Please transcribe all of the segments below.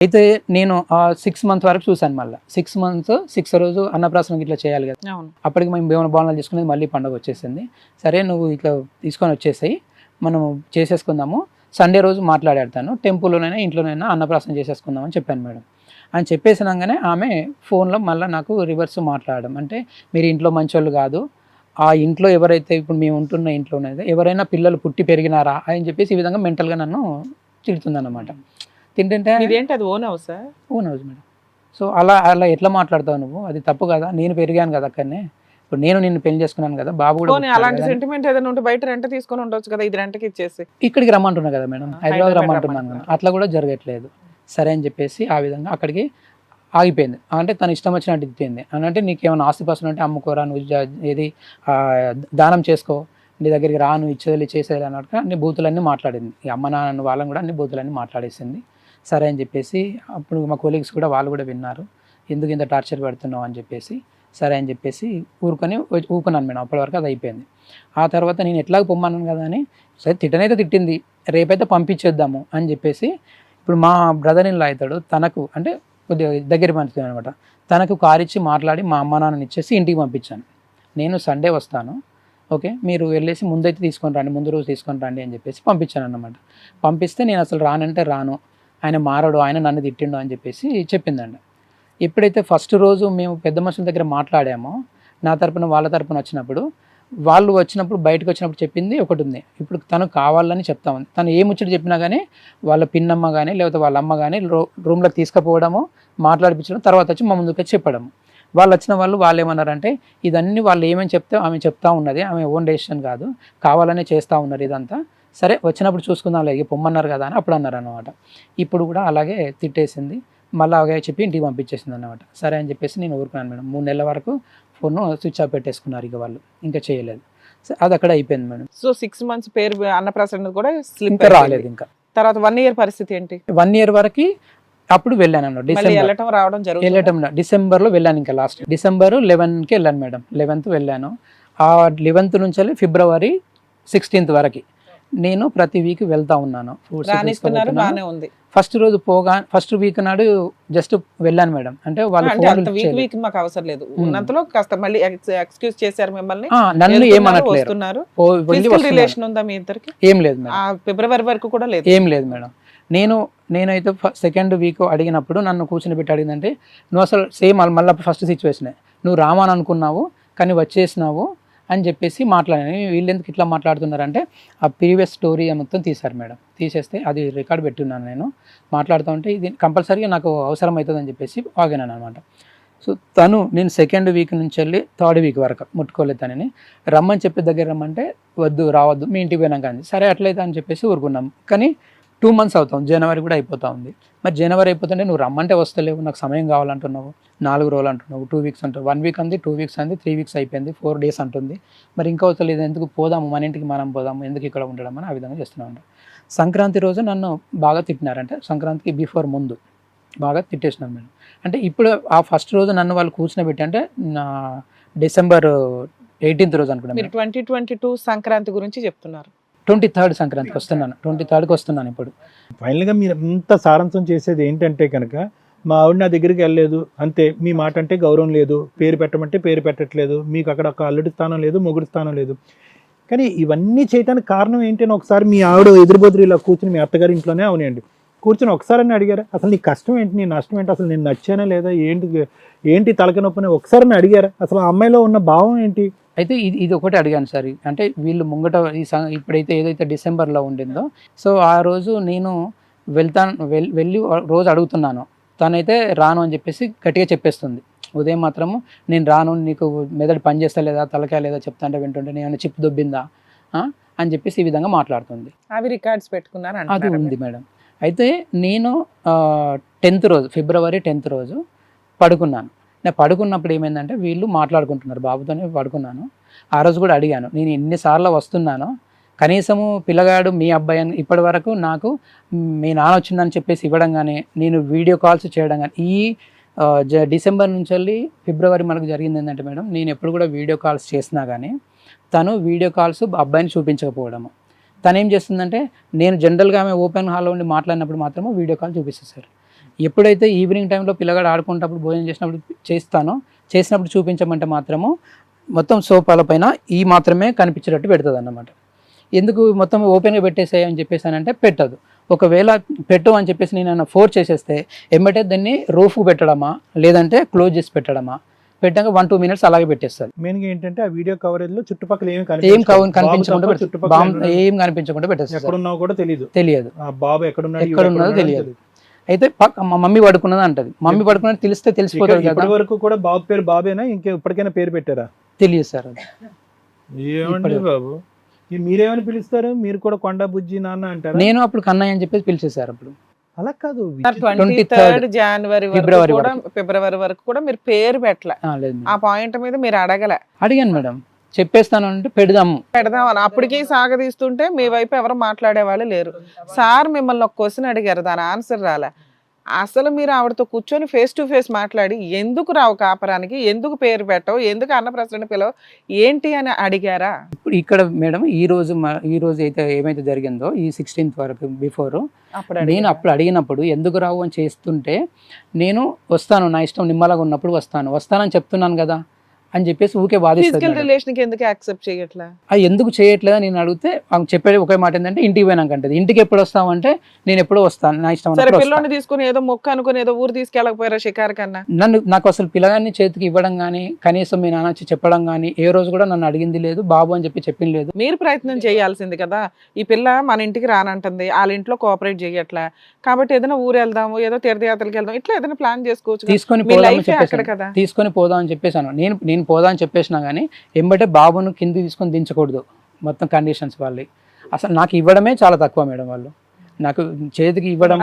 అయితే నేను six month వరకు చూశాను మళ్ళీ. సిక్స్ మంత్స్ సిక్స్ రోజు అన్నప్రాసనం ఇట్లా చేయాలి కదా. అప్పటికి మేము భీమన భవనాలు చేసుకునేది మళ్ళీ పండుగ వచ్చేసింది. సరే నువ్వు ఇట్లా తీసుకొని వచ్చేసాయి. మనం చేసేసుకుందాము. సండే రోజు మాట్లాడాడతాను టెంపుల్లోనైనా ఇంట్లోనైనా అన్నప్రాసన చేసేసుకుందామని చెప్పాను మేడం. అని చెప్పేసినాగానే ఆమె ఫోన్లో మళ్ళీ నాకు రివర్స్ మాట్లాడడం. అంటే మీరు ఇంట్లో మంచోళ్ళు కాదు. ఆ ఇంట్లో ఎవరైతే ఇప్పుడు మేము ఉంటున్న ఇంట్లోనే ఎవరైనా పిల్లలు పుట్టి పెరిగినారా అని చెప్పేసి ఈ విధంగా మెంటల్గా నన్ను తిడుతుందన్నమాట. తింటుంటే? ఇదేంటి అది own house own house madam. So అలా అలా ఎట్లా మాట్లాడతావు నువ్వు? అది తప్పు కదా? నేను పెరిగాను కదా అక్కడనే. ఇప్పుడు నేను నిన్ను పెళ్ళి చేసుకున్నాను కదా బాబు కూడా అలాంటి. సెంటిమెంట్ ఏదైనా ఉంటే బయట రెంట్ తీసుకొని ఉండొచ్చు కదా ఇది రెంట్కి ఇచ్చేసి. ఇక్కడికి రమ్మంటున్నా కదా మేడం. హైదరాబాద్ రమ్మంటున్నాను. అట్లా కూడా జరగట్లేదు. సరే అని చెప్పేసి ఆ విధంగా అక్కడికి ఆగిపోయింది. అంటే తన ఇష్టం వచ్చినట్టు ఇచ్చింది అని అంటే నీకు ఏమైనా ఆస్తిపాస్తులు అంటే అమ్ముకోరా నువ్వు ఏది దానం చేసుకో. నీ దగ్గరికి రాను ఇచ్చేది చేసేది అన్నట్టుగా అన్ని బూతులన్నీ మాట్లాడింది. ఈ అమ్మ నాన్న వాళ్ళని కూడా అన్ని బూతులన్నీ మాట్లాడేసింది. సరే అని చెప్పేసి అప్పుడు మా కొలీగ్స్ కూడా వాళ్ళు కూడా విన్నారు. ఎందుకు ఇంత టార్చర్ పెడుతున్నావు అని చెప్పేసి సరే అని చెప్పేసి ఊరుకొని ఊరుకున్నాను మేడం. అప్పటి వరకు అది అయిపోయింది. ఆ తర్వాత నేను ఎట్లాగ పొమ్మన్నాను కదా అని సరే తిట్టనైతే తిట్టింది. రేపైతే పంపించేద్దాము అని చెప్పేసి ఇప్పుడు మా బ్రదర్ ఇన్ అవుతాడు. తనకు అంటే కొద్దిగా దగ్గర మనిషి అనమాట తనకు కార్ ఇచ్చి మాట్లాడి మా అమ్మ నాన్నని ఇచ్చేసి ఇంటికి పంపించాను. నేను సండే వస్తాను. ఓకే? మీరు వెళ్ళేసి ముందైతే తీసుకొని రండి. ముందు రోజు తీసుకొని రండి అని చెప్పేసి పంపించాను అన్నమాట. పంపిస్తే నేను అసలు రానంటే రాను. ఆయన మారడు ఆయన నన్ను తిట్టిండు అని చెప్పేసి చెప్పిందండి. ఎప్పుడైతే ఫస్ట్ రోజు మేము పెద్ద మనుషుల దగ్గర మాట్లాడామో నా తరపున వాళ్ళ తరపున వచ్చినప్పుడు వాళ్ళు వచ్చినప్పుడు బయటకు వచ్చినప్పుడు చెప్పింది ఒకటి ఉంది. ఇప్పుడు తను కావాలని చెప్తా ఉంది. తను ఏ ముచ్చట చెప్పినా కానీ వాళ్ళ పిన్నమ్మ కానీ లేకపోతే వాళ్ళ అమ్మ కానీ రూ రూమ్లోకి తీసుకుపోవడము మాట్లాడిపించడం తర్వాత వచ్చి మా ముందుకు వచ్చి చెప్పడము. వాళ్ళు వచ్చిన వాళ్ళు వాళ్ళు ఏమన్నారంటే ఇదన్నీ వాళ్ళు ఏమని చెప్తే ఆమె చెప్తా ఉన్నది ఆమె ఓన్ డెసిషన్ కాదు. కావాలనే చేస్తూ ఉన్నారు ఇదంతా. సరే వచ్చినప్పుడు చూసుకుందాం లేదు పొమ్మన్నారు కదా అని అప్పుడు అన్నారు అనమాట ఇప్పుడు కూడా అలాగే తిట్టేసింది. మళ్ళీ అలాగే చెప్పి ఇంటికి పంపించేసింది అనమాట సరే అని చెప్పేసి నేను ఊరుకున్నాను మేడం. మూడు నెలల వరకు ఫోన్ స్విచ్ ఆఫ్ పెట్టేసుకున్నారు ఇక వాళ్ళు. ఇంకా చేయలేదు. అది అక్కడ అయిపోయింది మేడం. సో సిక్స్ మంత్స్ పేరు అన్నప్రాసన కూడా స్లిప్ ఇంకా రాలేదు ఇంకా. తర్వాత వన్ ఇయర్ పరిస్థితి ఏంటి? వన్ ఇయర్ వరకు అప్పుడు వెళ్ళాను అన్నమాట. డిసెంబర్ వెళ్ళటం రావడం వెళ్ళటం డిసెంబర్లో వెళ్ళాను ఇంకా లాస్ట్ డిసెంబర్ లెవెన్కి వెళ్ళాను మేడం. లెవెన్త్ వెళ్ళాను. ఆ లెవెన్త్ నుంచి ఫిబ్రవరి సిక్స్టీన్త్ వరకు. నేను ప్రతి వీక్ వెళ్తా ఉన్నాను. ఉంది. ఫస్ట్ రోజు పోగా ఫస్ట్ వీక్ నాడు జస్ట్ వెళ్ళాను మేడం. అంటే వాళ్ళు వీక్. వీక్ మాకు అవసరం లేదు. ఉన్నంతలో కాస్త మళ్ళీ ఎక్స్క్యూజ్ చేశారు మిమ్మల్ని. నన్ను వస్తున్నాను. రిలేషన్ ఉందా మీ ఇద్దరికి? ఏం లేదు మేడం. ఆ ఫిబ్రవరి వరకు కూడా లేదు. ఏం లేదు మేడం. నేను నేనైతే సెకండ్ వీక్ అడిగినప్పుడు నన్ను కూర్చుని పెట్టి అడిగిందంటే నువ్వు అసలు సేమ్ మళ్ళీ ఫస్ట్ సిచ్యువేషనే నువ్వు రామని అనుకున్నావు కానీ వచ్చేసినావు అని చెప్పేసి మాట్లాడాను. వీళ్ళు ఎందుకు ఇట్లా మాట్లాడుతున్నారంటే ఆ ప్రీవియస్ స్టోరీ మొత్తం తీశారు మేడం. తీసేస్తే అది రికార్డ్ పెట్టున్నాను నేను. మాట్లాడుతూ ఉంటే ఇది కంపల్సరీగా నాకు అవసరం అవుతుందని చెప్పేసి ఆగినాను అనమాట సో తను నేను సెకండ్ వీక్ నుంచి వెళ్ళి థర్డ్ వీక్ వరకు ముట్టుకోలేదు తనని. రమ్మని చెప్పి దగ్గర రమ్మంటే వద్దు రావద్దు మీ ఇంటికి పోయినాక అంది. సరే అట్లయితే అని చెప్పేసి ఊరుకున్నాం. కానీ టూ మంత్స్ అవుతాం జనవరి కూడా అయిపోతా ఉంది. మరి జనవరి అయిపోతుంటే నువ్వు రమ్మంటే వస్తలేవు నాకు సమయం కావాలంటున్నావు. నాలుగు రోజులు అంటున్నావు టూ వీక్స్ అంటావు వన్ వీక్ అంది టూ వీక్స్ అంది త్రీ వీక్స్ అయిపోయింది ఫోర్ డేస్ అంటుంది. మరి ఇంకా వస్తలేదు ఎందుకు పోదాము మన ఇంటికి మనం పోదాము ఎందుకు ఇక్కడ ఉండడం అని ఆ విధంగా చేస్తున్నాం సంక్రాంతి రోజు నన్ను బాగా తిట్టినారంటే సంక్రాంతికి బిఫోర్ ముందు బాగా తిట్టేసినాను మేడం అంటే ఇప్పుడు ఆ ఫస్ట్ రోజు నన్ను వాళ్ళు కూర్చుని అంటే నా డిసెంబర్ ఎయిటీన్త్ రోజు అనుకున్నాను మీరు ట్వంటీ ట్వంటీ టూ సంక్రాంతి గురించి చెప్తున్నారు. ట్వంటీ థర్డ్ సంక్రాంతికి వస్తున్నాను. ట్వంటీ థర్డ్కి వస్తున్నాను ఇప్పుడు. ఫైనల్గా మీరు అంత సారాంశం చేసేది ఏంటంటే కనుక మా ఆవిడ నా దగ్గరికి వెళ్ళలేదు. అంతే మీ మాట అంటే గౌరవం లేదు. పేరు పెట్టమంటే పేరు పెట్టట్లేదు. మీకు అక్కడ ఒక అల్లుడి స్థానం లేదు మొగుడి స్థానం లేదు. కానీ ఇవన్నీ చేయడానికి కారణం ఏంటి అని ఒకసారి మీ ఆవిడ ఎదురుబొదురు ఇలా కూర్చుని మీ అత్తగారి ఇంట్లోనే అవునండి కూర్చొని ఒకసారి అని అడిగారా? అసలు నీ కష్టం ఏంటి? నీ నష్టం ఏంటి? అసలు నేను నచ్చానా లేదా? ఏంటి? ఏంటి తలకనొప్పని ఒకసారి అని అడిగారా? అసలు ఆ అమ్మాయిలో ఉన్న భావం ఏంటి? అయితే ఇది ఇది ఒకటి అడిగాను సార్. అంటే వీళ్ళు ముంగట ఈ సం- ఇప్పుడైతే ఏదైతే డిసెంబర్లో ఉండిందో సో ఆ రోజు నేను వెళ్తాను వెళ్ళి రోజు అడుగుతున్నాను. తనైతే రాను అని చెప్పేసి గట్టిగా చెప్పేస్తుంది. ఉదయం మాత్రము నేను రాను నీకు మెదడు పని చేస్తా లేదా తలకాయ లేదా చెప్తా అంటే వింటుంటే నేను చిప్ దొబ్బిందా? అని చెప్పేసి ఈ విధంగా మాట్లాడుతుంది. అవి రికార్డ్స్ పెట్టుకున్నారు అది ఉంది మేడం. అయితే నేను టెన్త్ రోజు ఫిబ్రవరి టెన్త్ రోజు పడుకున్నాను. నేను పడుకున్నప్పుడు ఏమైందంటే వీళ్ళు మాట్లాడుకుంటున్నారు. బాబుతోనే పడుకున్నాను. ఆ రోజు కూడా అడిగాను నేను ఎన్నిసార్లు వస్తున్నానో? కనీసము పిల్లగాడు మీ అబ్బాయి అని ఇప్పటి వరకు నాకు మీ నాన్న వచ్చిందని చెప్పేసి ఇవ్వడం కానీ నేను వీడియో కాల్స్ చేయడం కానీ ఈ జ డిసెంబర్ నుంచి వెళ్ళి ఫిబ్రవరి మనకు జరిగింది ఏంటంటే మేడం నేను ఎప్పుడు కూడా వీడియో కాల్స్ చేసినా కానీ తను వీడియో కాల్స్ అబ్బాయిని చూపించకపోవడము. తను ఏం చేస్తుందంటే నేను జనరల్గా ఆమె ఓపెన్ హాల్లో ఉండి మాట్లాడినప్పుడు మాత్రమే వీడియో కాల్ చూపిస్తారు ఎప్పుడైతే ఈవినింగ్ టైంలో పిల్లగాడు ఆడుకునేటప్పుడు భోజనం చేసినప్పుడు చేస్తానో చేసినప్పుడు చూపించమంటే మాత్రము మొత్తం సోఫాల పైన ఈ మాత్రమే కనిపించేటట్టు పెడుతుంది అన్నమాట ఎందుకు మొత్తం ఓపెన్గా పెట్టేసాయి అని చెప్పేసానంటే పెట్టదు. ఒకవేళ పెట్టు అని చెప్పేసి నేను ఫోర్స్ చేసేస్తే ఎమ్మటే దాన్ని రూఫ్ పెట్టడమా లేదంటే క్లోజ్ చేసి పెట్టడమా పెట్టాక వన్ టూ మినిట్స్ అలాగే పెట్టేస్తుంది మెయిన్గా ఏంటంటే ఆ వీడియో కవరేజ్లో చుట్టుపక్కల ఏమి ఏం బాబు కనిపించకుండా. చుట్టుపక్కల ఏం కనిపించకుండా పెట్టేస్తారు ఎక్కడున్నావు కూడా తెలియదు. తెలియదు. ఆ బాబు ఎక్కడున్నాడు ఈవిడ ఎక్కడ ఉన్నదో ఎక్కడున్నాడో తెలియదు. అయితే మా మమ్మీ పడుకున్నది అంటది. మమ్మీ పడుకున్నది తెలిస్తే తెలిసిపోతుంది కదా. ఇప్పటి వరకు కూడా బాబు పేరు బాబేనా? ఇంకా ఇప్పటికైనా పేరు పెట్టారా? తెలియదు సార్. ఏమండి బాబు? ఈ మీరేమని పిలుస్తారు? మీరు కూడా కొండ బుజ్జి నాన్న అంటారా? నేను అప్పుడు కన్నయ్య అని చెప్పేసి పిలిచేశారు అప్పుడు. అలా కాదు. ట్వంటీ థర్డ్ జనవరి వరకు ఫిబ్రవరి కూడా ఫిబ్రవరి వరకు కూడా మీరు పేరు పెట్టలే. ఆ. పాయింట్ మీద మీరు అడగలే. అడిగాను మేడం. చెప్పేస్తాను అంటే పెడదాము పెడదామని అప్పటికి సాగదీస్తుంటే మీ వైపు ఎవరు మాట్లాడే వాళ్ళు లేరు. సార్ మిమ్మల్ని ఒక క్వశ్చన్ అడిగారు దాని ఆన్సర్ రాలే. అసలు మీరు ఆవిడతో కూర్చొని ఫేస్ టు ఫేస్ మాట్లాడి ఎందుకు రావు కాపరానికి? ఎందుకు పేరు పెట్టవు? ఎందుకు అన్నప్రసరణ పిలవు ఏంటి అని అడిగారా? ఇప్పుడు ఇక్కడ మేడం ఈ రోజు మ- ఈ రోజు అయితే ఏమైతే జరిగిందో ఈ సిక్స్టీన్త్ వరకు బిఫోర్ అప్పుడు నేను? అప్పుడు అడిగినప్పుడు ఎందుకు రావు? అని చేస్తుంటే నేను వస్తాను నా ఇష్టం నిమ్మలాగా ఉన్నప్పుడు వస్తాను. వస్తానని చెప్తున్నాను కదా. అని చెప్పేసి ఊకే ఫిజికల్ మేడం. రిలేషన్కి ఎందుకు యాక్సెప్ట్ చేయట్లా? అది ఎందుకు చేయట్లేదని నేను అడిగితే ఆమె చెప్పేది ఒకే మాట ఏంటంటే ఇంటికి పోయినాక అంటది. ఇంటికి ఎప్పుడు వస్తావు అంటే నేను ఎప్పుడో వస్తాను నా ఇష్టం సరే ఉన్నప్పుడు వస్తాను. పిల్లోని తీసుకుని ఏదో మొక్క అనుకుని ఏదో ఊరు తీసుకెళ్ళకపోయారా షికార్ కన్నా? నన్ను నాకు అసలు పిల్లగాన్ని చేతికి ఇవ్వడం కానీ కనీసం మీ నాన్న వచ్చి చెప్పడం కానీ ఏ రోజు కూడా నన్ను అడిగింది లేదు బాబు అని చెప్పి చెప్పింది లేదు. మీరు ప్రయత్నం చేయాల్సింది కదా. ఈ పిల్ల మన ఇంటికి రానంటుంది వాళ్ళ ఇంట్లో కోఆపరేట్ చేయట్లా. కాబట్టి ఏదైనా ఊరు వెళ్దాము ఏదో తీర్థయాత్రలకు వెళ్దాం ఇట్లా ఏదైనా ప్లాన్ చేసుకోవచ్చు కదా. తీసుకొని మీ లైఫ్ అక్కడ చెప్పేసాను కదా. తీసుకొని పోదాం అని చెప్పేసాను నేను నేను పోదాం అని చెప్పేసినా కానీ ఎంబటే బాబును కింది తీసుకొని దించకూడదు మొత్తం కండిషన్స్ వాళ్ళవి. అసలు నాకు ఇవ్వడమే చాలా తక్కువ మేడం వాళ్ళు. నాకు చేతికి ఇవ్వడం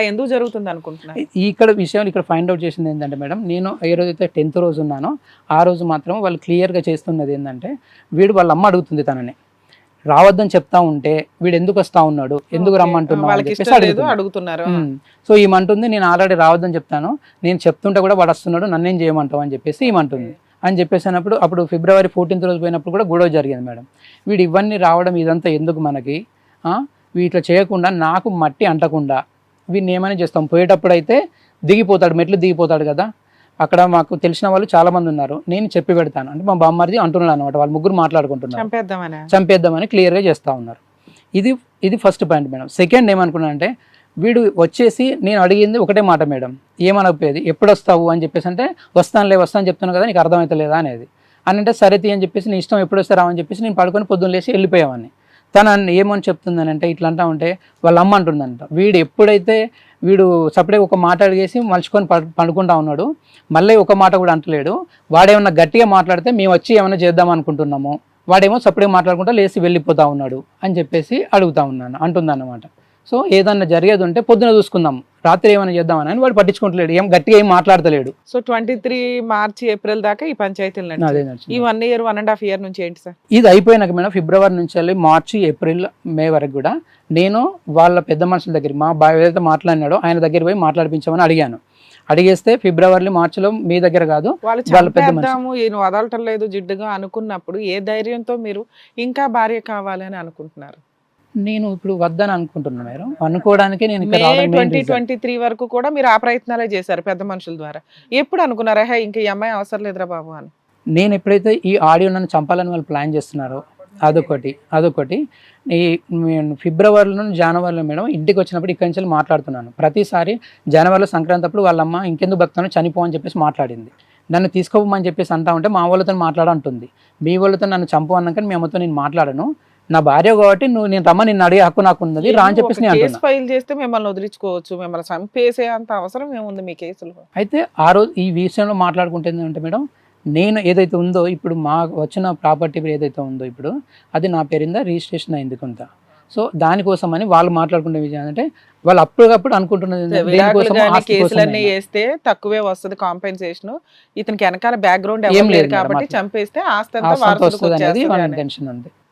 ఎందుకు జరుగుతుంది అనుకుంటున్నారు? ఈ- ఇక్కడ విషయం ఇక్కడ ఫైండ్ అవుట్ చేసింది ఏంటంటే మేడం నేను ఏ రోజైతే టెన్త్ రోజు ఉన్నానో ఆ రోజు మాత్రం వాళ్ళు క్లియర్గా చేస్తున్నది ఏంటంటే వీడు వాళ్ళ అమ్మ అడుగుతుంది తనని. రావద్దని చెప్తా ఉంటే వీడు ఎందుకు వస్తా ఉన్నాడు? ఎందుకు చెప్పేసి అడుగుతుంది. అడుగుతున్నారు. సో ఈమంటుంది నేను ఆల్రెడీ రావద్దని చెప్తాను. నేను చెప్తుంటే కూడా వాడు వస్తున్నాడు నన్నేం చేయమంటావు అని చెప్పేసి ఈమంటుంది అని చెప్పేసినప్పుడు అప్పుడు ఫిబ్రవరి ఫోర్టీన్త్ రోజు పోయినప్పుడు కూడా గొడవ జరిగింది మేడం. వీడు ఇవన్నీ రావడం ఇదంతా ఎందుకు మనకి? ఆ? వీటిలో చేయకుండా నాకు మట్టి అంటకుండా వీడిని ఏమైనా చేస్తాం? పోయేటప్పుడు అయితే దిగిపోతాడు మెట్లు దిగిపోతాడు కదా. అక్కడ మాకు తెలిసిన వాళ్ళు చాలా మంది ఉన్నారు. నేను చెప్పి పెడతాను. అంటే మా బామ్మర్ది అంటున్నాడు అనమాట వాళ్ళు ముగ్గురు మాట్లాడుకుంటున్నారు. చంపేద్దామని చంపేద్దామని క్లియర్గా చేస్తూ ఉన్నారు. ఇది ఇది ఫస్ట్ పాయింట్ మేడం సెకండ్ ఏమనుకున్నా అంటే వీడు వచ్చేసి నేను అడిగింది ఒకటే మాట మేడం ఏమనకపోయేది? ఎప్పుడు వస్తావు అని చెప్పేసి అంటే వస్తానులే వస్తాను చెప్తున్నాను కదా నీకు అర్థమవుతలేదా అనేది. అని అంటే సరే తీ అని చెప్పేసి నీ ఇష్టం ఎప్పుడు వస్తారా అని చెప్పేసి నేను పడుకొని పొద్దున్న లేచి వెళ్ళిపోయామని తన ఏమని చెప్తుందని అంటే ఇట్లా అంటా ఉంటే వాళ్ళ అమ్మ అంటుందంట. వీడు ఎప్పుడైతే వీడు సపరేట్ ఒక మాట అడిగేసి మలుచుకొని పండుకుంటా పడుకుంటా ఉన్నాడు మళ్ళీ ఒక మాట కూడా అంటలేడు. వాడేమన్నా గట్టిగా మాట్లాడితే మేము వచ్చి ఏమైనా చేద్దాం అనుకుంటున్నాము వాడేమో సపరేట్ మాట్లాడుకుంటా లేచి వెళ్ళిపోతా ఉన్నాడు అని చెప్పేసి అడుగుతా ఉన్నాను అంటుందన్నమాట. సో ఏదన్నా జరిగేది ఉంటే పొద్దున చూసుకుందాం. రాత్రి ఏమైనా చేద్దామని అని వాడు పట్టించుకుంటలేడు. ఏం గట్టిగా ఏం మాట్లాడతలేడు. So twenty three March April దాకా ఈ పంచాయతీలు. ఈ one year one and half year నుంచి ఏంటి సార్? ఇది అయిపోయినాక మేడం ఫిబ్రవరి నుంచి వెళ్ళి మార్చి ఏప్రిల్ మే వరకు కూడా నేను వాళ్ళ పెద్ద మనుషుల దగ్గర మా బాయ్ ఏదైతే మాట్లాడినాడో ఆయన దగ్గర పోయి మాట్లాడిపించమని అడిగాను. అడిగేస్తే ఫిబ్రవరి మార్చిలో మీ దగ్గర కాదు వాళ్ళు పెద్ద వదలటం లేదు జిడ్డుగా అనుకున్నప్పుడు ఏ ధైర్యంతో మీరు ఇంకా భార్య కావాలని అనుకుంటున్నారు? నేను ఇప్పుడు వద్దని అనుకుంటున్నాను మేడం. అనుకోవడానికి నేను ట్వంటీ. ట్వంటీ త్రీ వరకు కూడా మీరు ఆ ప్రయత్నాలే చేశారు పెద్ద మనుషుల ద్వారా. ఎప్పుడు అనుకున్నారా హే ఇంకా ఈ అమ్మాయి అవసరం లేదురా బాబు అని? నేను ఎప్పుడైతే ఈ ఆడియో నన్ను చంపాలని వాళ్ళు ప్లాన్ చేస్తున్నారో అదొకటి అదొకటి. ఈ నేను ఫిబ్రవరిలో జనవరిలో మేడం ఇంటికి వచ్చినప్పుడు ఇక్కడి నుంచి మాట్లాడుతున్నాను. ప్రతిసారి జనవరిలో సంక్రాంతి అప్పుడు వాళ్ళమ్మ ఇంకెందుకు బతుకుతాను చనిపో అని చెప్పేసి మాట్లాడింది. నన్ను తీసుకోమని చెప్పేసి అంటా ఉంటే మా వాళ్ళతో మాట్లాడంటుంది. మీ వాళ్ళతో నన్ను చంపు అన్నాక మీ అమ్మతో నేను మాట్లాడను. నా భార్య కాబట్టి నువ్వు నేను రమ్మ నిన్ను అడిగే హక్కు నాకు ఉన్నది రా అని చెప్పేసి నేను కేసు అంటున్నా ఫైల్ చేస్తే మిమ్మల్ని వదిలించుకోవచ్చు మిమ్మల్ని చంపేసే అంత అవసరం ఏముంది మీ కేసులో అయితే ఆ రోజు ఈ విషయంలో మాట్లాడుకుంటే ఏంటంటే మేడం నేను ఏదైతే ఉందో ఇప్పుడు మా వచ్చిన ప్రాపర్టీ ఏదైతే ఉందో ఇప్పుడు అది నా పేరింద రిజిస్ట్రేషన్ అయింది కొంత సో దానికోసం అని వాళ్ళు మాట్లాడుకునే విషయం అంటే వాళ్ళు అప్పటికప్పుడు అనుకుంటున్నది ఏంటంటే విడాకులు దేనికోసం కానీ ఆస్తి కేసులన్నీ కోసమే. వేస్తే తక్కువే వస్తుంది కాంపెన్సేషన్ ఇతనికి వెనకాల బ్యాక్గ్రౌండ్ ఏం లేదు మేడం కాబట్టి అట్లా. చంపేస్తే ఆస్తి అంతా ఆస్తి అంతా వారసులకు వస్తుంది అనేది వచ్చేస్తుంది వాళ్ళ అని. ఇంటెన్షన్ ఉంది